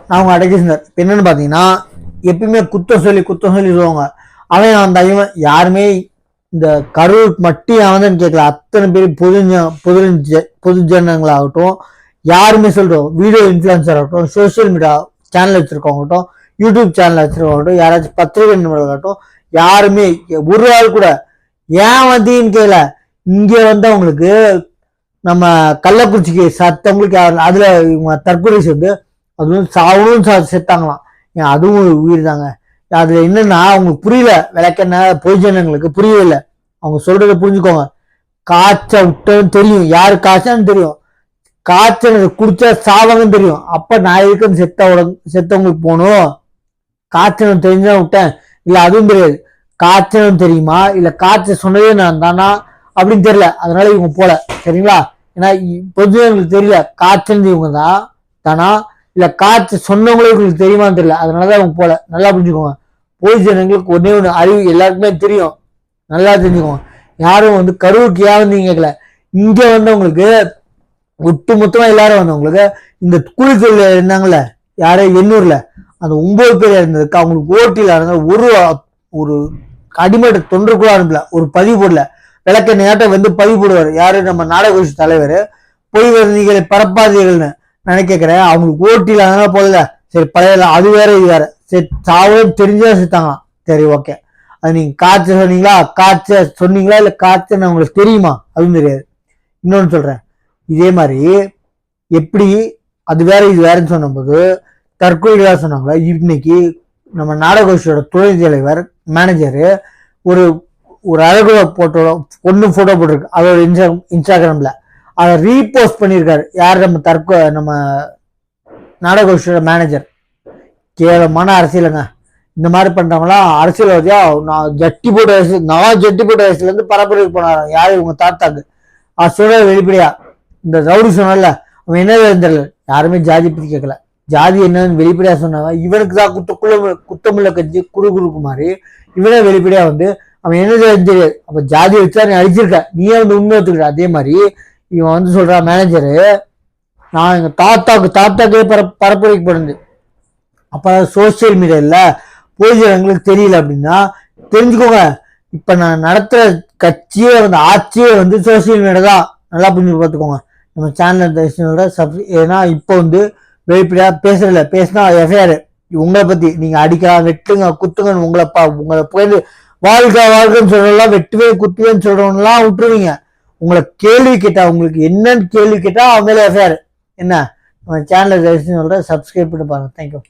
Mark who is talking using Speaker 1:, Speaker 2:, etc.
Speaker 1: நான் அவங்க அடக்கி செஞ்சார். என்னன்னு பாத்தீங்கன்னா எப்பயுமே குத்தம் சொல்லி குத்தம் சொல்லி சொல்லுவாங்க. அவன் அந்த இவன் யாருமே இந்த கரூர் மட்டும் அவன் கேட்கல அத்தனை பேர் பொது பொது ஜ- ஜனங்களாகட்டும் யாருமே சொல்றோம் வீடியோ இன்ஃப்ளூயன்சர் ஆகட்டும் சோசியல் மீடியா சேனல் வச்சிருக்கவங்கட்டும் யூடியூப் சேனல் வச்சுருக்கவங்கட்டும் யாராச்சும் பத்திரிகை நிபுணர்களாகட்டும் யாருமே ஒரு ஆள் கூட ஏன் வந்தீங்கன்னு கேட்கல வந்து அவங்களுக்கு நம்ம கள்ளக்குறிச்சிக்கு சத்தவங்களுக்கு அதில் அதுல இவங்க தற்கொலை வந்து அதுவும் சாவணும் செத்தாங்களாம் ஏன் அதுவும் உயிர் தாங்க அதுல என்னன்னா அவங்களுக்கு புரியல. விளக்கென்ன பொதுஜனங்களுக்கு புரியவே இல்லை. அவங்க சொல்றதை புரிஞ்சுக்கோங்க. காய்ச்ச விட்டதுன்னு தெரியும். யாரு காய்ச்சான்னு தெரியும். காய்ச்சல் குடிச்சா சாவகம் தெரியும். அப்ப நான் இருக்குன்னு செத்த உடம்பு செத்தவங்களுக்கு போகணும்? காய்ச்சல் தெரிஞ்சா விட்டேன். இல்ல அதுவும் தெரியாது. காய்ச்சலும் தெரியுமா? இல்ல காய்ச்சல் சொன்னதே நான் தானா? அப்படின்னு தெரியல. அதனால இவங்க போல. சரிங்களா? ஏன்னா இ- பொதுஜனங்களுக்கு தெரியல. காய்ச்சல் இவங்க தான் தானா? இல்ல காய்ச்சல் சொன்னவங்களே உங்களுக்கு தெரியுமான்னு தெரியல. அதனாலதான் அவங்க போல. நல்லா புரிஞ்சுக்கோங்க. பொதுஜனங்களுக்கு ஒன்னே ஒண்ணு அறிவு எல்லாருக்குமே தெரியும். நல்லா தெரிஞ்சுக்கோங்க. யாரும் வந்து கரூருக்கு ஏன் வந்தீங்க கேட்கல இங்க வந்தவங்களுக்கு ஒட்டு மொத்தமா எல்லாரும் வந்தவங்களுக்கு இந்த கூலி தொழில் இருந்தாங்கல்ல யாரே எண்ணூர்ல அந்த ஒன்பது பேர் இருந்ததுக்கு அவங்களுக்கு ஓட்டில இருந்த ஒரு ஒரு அடிமட்ட தொண்டருக்குள்ள கூட அனுப்பல. ஒரு பதிவு போடல. விளக்க நேரத்தை வந்து பதிவு போடுவார். யாரு? நம்ம நாடக தலைவர். பொய் வதந்திகளை பரப்பாதீர்கள்னு. நான் கேட்குறேன் அவங்களுக்கு ஓட்டில அதனால போடல சரி பழைய அது வேற இது வேற. சரி சாவும் தெரிஞ்சா செத்தாங்களாம் சரி ஓகே அது நீங்க காய்ச்ச சொன்னீங்களா? காய்ச்ச சொன்னீங்களா? இல்ல காய்ச்சன்னு உங்களுக்கு தெரியுமா? அதுவும் தெரியாது. இன்னொன்னு சொல்றேன். இதே மாதிரி எப்படி அது வேற இது வேறன்னு சொன்னபோது தற்கொலைகளாக சொன்னாங்களா இன்னைக்கு நம்ம நாடகோஷியோட துணை தலைவர் மேனேஜரு ஒரு ஒரு அழகு போட்டோ பொண்ணு ஃபோட்டோ போட்டிருக்கு. அதோட இன்ஸ்டா இன்ஸ்டாகிராமில் அதை ரீபோஸ்ட் பண்ணியிருக்காரு. யார் நம்ம தற்கொ நம்ம நாடக மேனேஜர் கேவலமான அரசியலுங்க. இந்த மாதிரி பண்ணுறவங்களாம் அரசியல்வாதியா நான் ஜட்டி போட்ட வயசு நான் ஜட்டி போட்ட வயசுலேருந்து பரப்புரைக்கு போனாராம் யார் இவங்க தாத்தாக்கு? அது சொல்ற வெளிப்படையா? இந்த ரவுடி சொன்னல அவன் என்ன தெரியல. யாருமே ஜாதி பற்றி கேட்கல. ஜாதி என்னன்னு வெளிப்படையாக சொன்னாங்க. இவனுக்கு தான் குத்த குத்தக்குள்ள குத்தமுள்ள கட்சி குரு குருக்குமாரி இவனே வெளிப்படையாக வந்து அவன் என்ன ஜாதின்னு தெரியாது. அப்போ ஜாதி வச்சா நீ அடிச்சிருக்க நீயே வந்து உண்மை ஒத்துக்கிட்ட அதே மாதிரி இவன் வந்து சொல்றான் மேனேஜரு நான் எங்கள் தாத்தாக்கு தாத்தாக்கே பர பரப்புரைக்கு போனது. அப்போ சோசியல் மீடியா இல்ல. பொதுஜனங்களுக்கு தெரியல அப்படின்னா தெரிஞ்சுக்கோங்க. இப்போ நான் நடத்துகிற கட்சியே வந்து ஆட்சியே வந்து சோசியல் மீடியா தான். நல்லா புரிஞ்சு பார்த்துக்கோங்க. நம்ம சேனல் தரிசனோட சப் ஏன்னா இப்போ வந்து வெளிப்படையாக பேசுறதில்ல. பேசினா எஃப்ஐஆர் உங்களை பற்றி நீங்கள் அடிக்கலாம் வெட்டுங்க குத்துங்கன்னு உங்களை பா உங்களை போயிட்டு வாழ்க்கை வாழ்க்கைன்னு சொல்கிறவங்களாம் வெட்டுவே குத்துவேன்னு சொல்கிறவங்களாம் விட்டுருவீங்க. உங்களை கேள்வி கேட்டா உங்களுக்கு என்னன்னு கேள்வி கேட்டா அவங்களே மேல எஃப்ஐஆர் என்ன? நம்ம சொல்கிறேன் தரிசனோட சப்ஸ்கிரைப் பண்ணி பாருங்கள் தேங்க்யூ